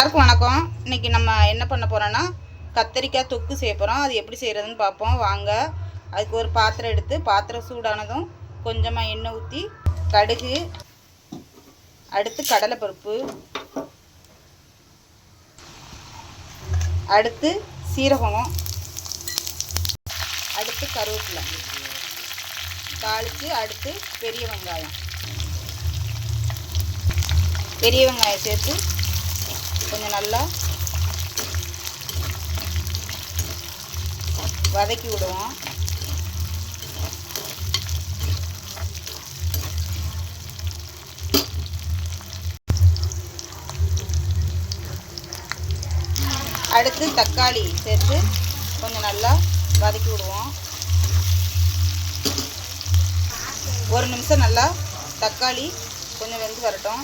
எல்லாருக்கும் வணக்கம். இன்னைக்கு நம்ம என்ன பண்ண போகிறோன்னா கத்தரிக்காய் தொக்கு செய்ய போகிறோம் அது எப்படி செய்கிறதுன்னு பார்ப்போம். வாங்க. அதுக்கு ஒரு பாத்திரம் எடுத்து பாத்திரம் சூடானதும் கொஞ்சமாக எண்ணெய் ஊற்றி கடுகு அடுத்து கடலைப்பருப்பு அடுத்து சீரகம் அடுத்து கருவேப்பிலை. தாளித்து அடுத்து பெரிய வெங்காயம். பெரிய வெங்காயம் சேர்த்து கொஞ்சம் நல்லா வதக்கி விடுவோம். அடுத்து தக்காளி சேர்த்து கொஞ்சம் நல்லா வதக்கி விடுவோம். ஒரு நிமிஷம் நல்லா தக்காளி கொஞ்சம் வெந்து வரட்டும்.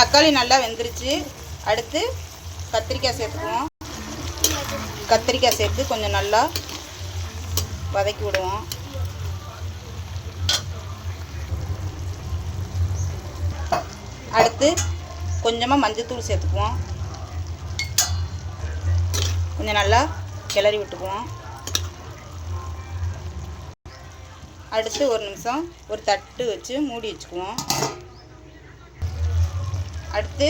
தக்காளி நல்லா வெந்துருச்சு. அடுத்து கத்திரிக்காய் சேர்த்துக்குவோம். கத்திரிக்காய் சேர்த்து கொஞ்சம் நல்லா வதக்கி விடுவோம். அடுத்து கொஞ்சமாக மஞ்சத்தூள் சேர்த்துக்குவோம். கொஞ்சம் நல்லா கிளறி விட்டுக்குவோம். அடுத்து ஒரு நிமிஷம் ஒரு தட்டு வச்சு மூடி வச்சுக்குவோம். அடுத்து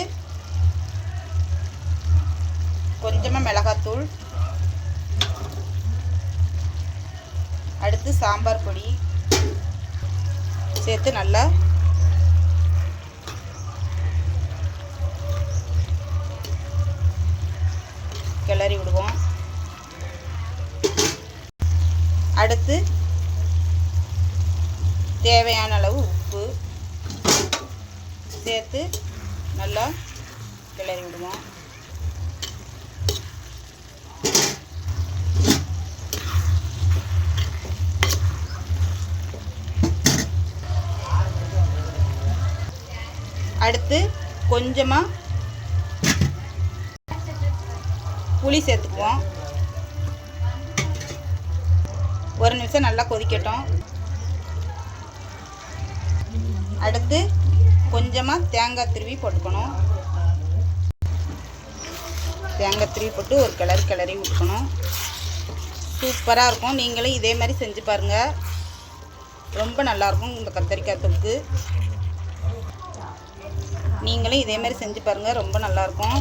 கொஞ்சமாக மிளகாத்தூள். அடுத்து சாம்பார் பொடி. சேர்த்து நல்லா கிளறி விடுவோம். அடுத்து தேவையான அளவு உப்பு சேர்த்து நல்லா கிளறி விடுவோம். அடுத்து கொஞ்சமாக புளி சேர்த்துக்குவோம். ஒரு நிமிஷம் நல்லா கொதிக்கட்டும். அடுத்து கொஞ்சமாக தேங்காய் திருவி போட்டுக்கணும். தேங்காய் திருவி போட்டு ஒரு கிளறி கிளறி விட்டுக்கணும் சூப்பராக இருக்கும். நீங்களும் இதே மாதிரி செஞ்சு பாருங்கள் ரொம்ப நல்லாயிருக்கும் இந்த கத்தரிக்காய் தொக்கு. நீங்களும் இதே மாதிரி செஞ்சு பாருங்கள் ரொம்ப நல்லாயிருக்கும்